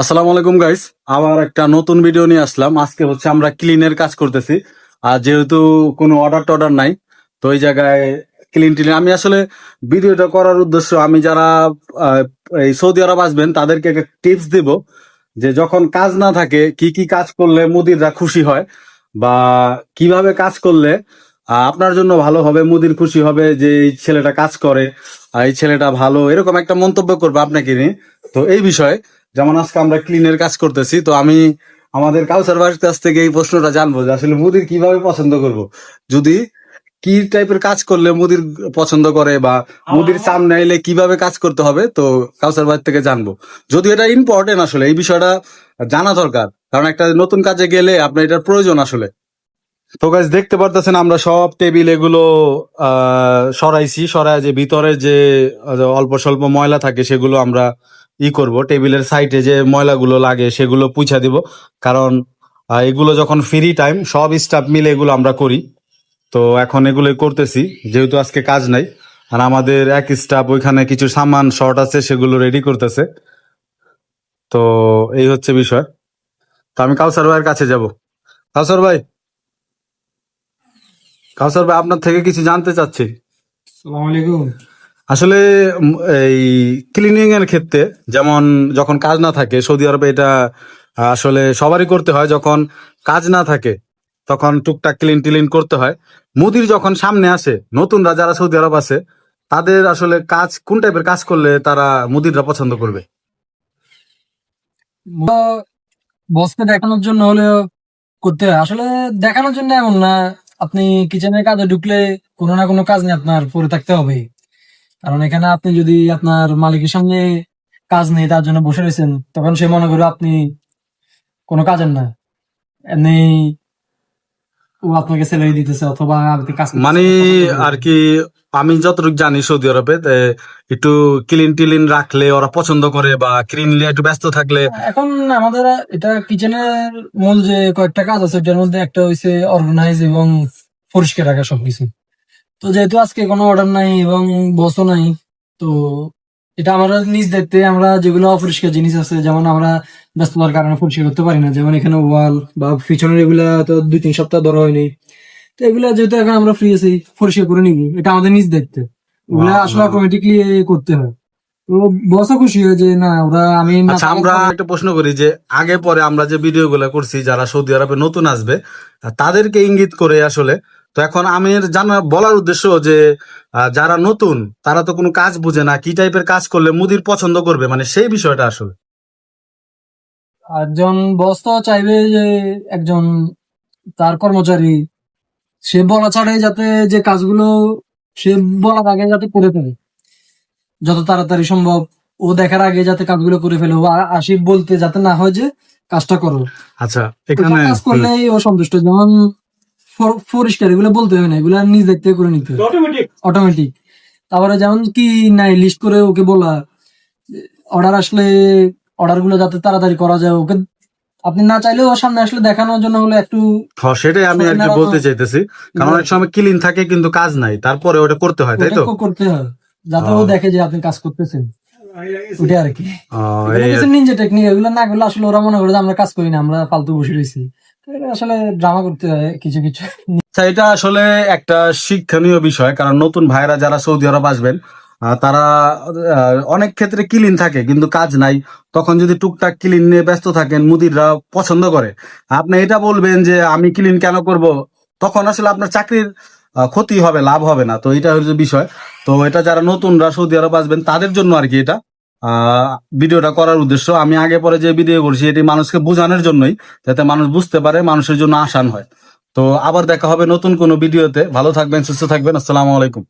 আসসালামু আলাইকুম গাইস আবার একটা নতুন ভিডিও নিয়ে আসলাম। আজকে হচ্ছে আমরা ক্লিনের কাজ করতেছি। আর যেহেতু কোনো অর্ডার টর্ডার নাই, তো এই জায়গায় ক্লিন টিলিন। আমি আসলে ভিডিওটা করার উদ্দেশ্য, আমি যারা এই সৌদি আরব আসবেন, তাদেরকে একটা টিপস দিব যে যখন কাজ না থাকে, কি কি কাজ করলে মুদিররা খুশি হয় বা কীভাবে কাজ করলে আপনার জন্য ভালো হবে মুদির খুশি হবে যে এই ছেলেটা কাজ করে এই ছেলেটা ভালো এরকম একটা মন্তব্য করবে আপনাকে নিয়ে। তো এই বিষয়ে যেমন আজকে আমরা ক্লিনের কাজ করতেছি তো আমি আমাদের কাউসার ভাইয়ের কাছ থেকে এই প্রশ্নটা জানব যে আসলে মুদির কীভাবে পছন্দ করব। যদি কি টাইপের কাজ করলে মুদির পছন্দ করে বা মুদির সামনে এলে কীভাবে কাজ করতে হবে তো কাউসার ভাইয়ের থেকে জানব। যদি এটা ইম্পর্টেন্ট আসলে এই বিষয়টা জানা দরকার কারণ একটা নতুন কাজে গেলে আপনার এটার প্রয়োজন আসলে। তো গাছ দেখতে পারতেছেন আমরা সব টেবিল এগুলো সরাইছি। সরাই যে ভিতরে যে অল্প স্বল্প ময়লা থাকে, সেগুলো আমরা ই করব। টেবিলের সাইডে যে ময়লাগুলো লাগে, সেগুলো পুছা দিব। কারণ এগুলো যখন ফ্রি টাইম সব স্টাফ মিলে এগুলো আমরা করি। তো এখন এগুলো করতেছি। যেহেতু আজকে কাজ নাই, আর আমাদের এক স্টাফ ওইখানে কিছু সামান শর্ট আছে, সেগুলো রেডি করতেছে। তো এই হচ্ছে বিষয়। তো আমি কাউসার ভাইয়ের কাছে যাব। কাউসার ভাই কাউসার ভাই আপনার থেকে কিছু জানতে চাচ্ছি। সালাম আলাইকুম। আসলে এই ক্লিনিং এর ক্ষেত্রে যেমন যখন কাজ না থাকে সৌদি আরবে এটা আসলে সবারই করতে হয়। যখন কাজ না থাকে তখন টুকটাক ক্লিন টিলিন করতে হয়। মুদির যখন সামনে আসে নতুনরা যারা সৌদি আরব আছে তাদের আসলে কাজ কোন টাইপের কাজ করলে তারা মুদিররা পছন্দ করবে? বসকে দেখানোর জন্য হলেও করতে হয়। আসলে দেখানোর জন্য এমন না। আপনি কিচেনের কাজে ঢুকলে কোনো না কোনো কাজ নিয়ে আপনার পরে থাকতে হবে। কারণ এখানে আপনি যদি আপনার মালিকের সামনে কাজ নেই, তার জন্য বসে রয়েছেন, তখন সে মনে করো আপনি কোনো কাজের না। এমনি ও আপনাকে স্যালারি দিতেছে অথবা আপনি কাজ মানে আর কি আমি যতটুকু জানি সৌদি আরবে একটু ক্লিন টিলিন রাখলে ওরা পছন্দ করে বা ক্লিনলি একটু ব্যস্ত থাকলে। এখন আমাদের এটা কিচেনের মূল যে কয়েকটা কাজ আছে ওটার মধ্যে একটা হইছে অর্গানাইজ এবং পরিষ্কার রাখা সবকিছু। তো যেহেতু আজকে কোনো অর্ডার নাই এবং বসও নাই তো এটা আমরা নিজ দায়িত্বে আমরা যেগুলো অপরিষ্কার জিনিস আছে যেমন আমরা ব্যস্ততার কারণে পরিষ্কার করতে পারি না। যেমন এখানে ওয়াল বা পিছনের এগুলা তো দুই তিন সপ্তাহ ধরা হয়নি। তো এগুলা যেহেতু এখন আমরা ফ্রি আছি পরিষ্কার করে নিবি। এটা আমাদের নিজ দেখতে ওগুলা আসলে অটোমেটিকলি করতে হয়। তো বসও খুশি হয় যে না ওরা আমি আচ্ছা আমরা একটা প্রশ্ন করি যে আগে পরে আমরা যে ভিডিও গুলো করছি যারা সৌদি আরবে নতুন আসবে তাদেরকে ইঙ্গিত করে আসলে তো এখন আমি জানা বলার উদ্দেশ্য যে যারা নতুন তারা তো কোনো কাজ বুঝে না কি টাইপের কাজ করলে মুদির পছন্দ করবে? মানে সেই বিষয়টা আসলে। একজন বস তো চাইবে যে একজন তার কর্মচারী সে বলা ছাড়াই যাতে যে কাজগুলো সে বলার আগে যাতে করে ফেলে যত তাড়াতাড়ি সম্ভব। ও দেখার আগে যাতে কাজগুলো করে ফেলে। ও আসি বলতে যাতে না হয় যে কাজটা করো। আচ্ছা এখানে কাজ করলেই ও সন্তুষ্ট। যেমন পরিষ্কার এগুলো বলতে হয় না এগুলো নিজ দেখতে করে নিতে হয়। অটোমেটিক তারপরে যেমন কি নাই লিস্ট করে ওকে বলা অর্ডার আসলে অর্ডারগুলো যাতে তাড়াতাড়ি করা যায় ওকে। আপনি না চাইলেও ওর সামনে আসলে দেখানোর জন্য হলো একটু হ্যাঁ, সেটাই আমি আর কি বলতে চাইতেছি। কারণ অনেক সময় ক্লিন থাকে কিন্তু কাজ নাই। তারপরে ওটা করতে হয় তাই তো? ওটা করতে হয়। যাতে ও। দেখে যে আপনি কাজ করতেছেন। ওটা আর কি। নিনজা টেকনিক এগুলো না করলে আসলে ওরা মনে করে যে আমরা কাজ করি না আমরা ফালতু বসে রয়েছি। আসলে ড্রামা করতে হয় কিছু কিছু। আচ্ছা এটা আসলে একটা শিক্ষণীয় বিষয় কারণ নতুন ভাইরা যারা সৌদি আরব আসবেন তারা অনেক ক্ষেত্রে ক্লিন থাকে, কিন্তু কাজ নাই। তখন যদি টুকটাক ক্লিন নিয়ে ব্যস্ত থাকেন, মুদিররা পছন্দ করে। আপনি এটা বলবেন যে, আমি ক্লিন কেন করব? তখন আসলে আপনার চাকরির ক্ষতি হবে, লাভ হবে না। তো এটা হচ্ছে বিষয়। তো এটা যারা নতুনরা, সৌদি আরব আসবেন, তাদের জন্য আর কি এটা। ভিডিওটা করার উদ্দেশ্য। আমি আগে পরে যে ভিডিও করছি, এটি মানুষকে বোঝানোর জন্যই, যাতে মানুষ বুঝতে পারে, মানুষের জন্য আসান হয়। তো আবার দেখা হবে নতুন কোনো ভিডিওতে ভালো থাকবেন, সুস্থ থাকবেন। আসসালামু আলাইকুম।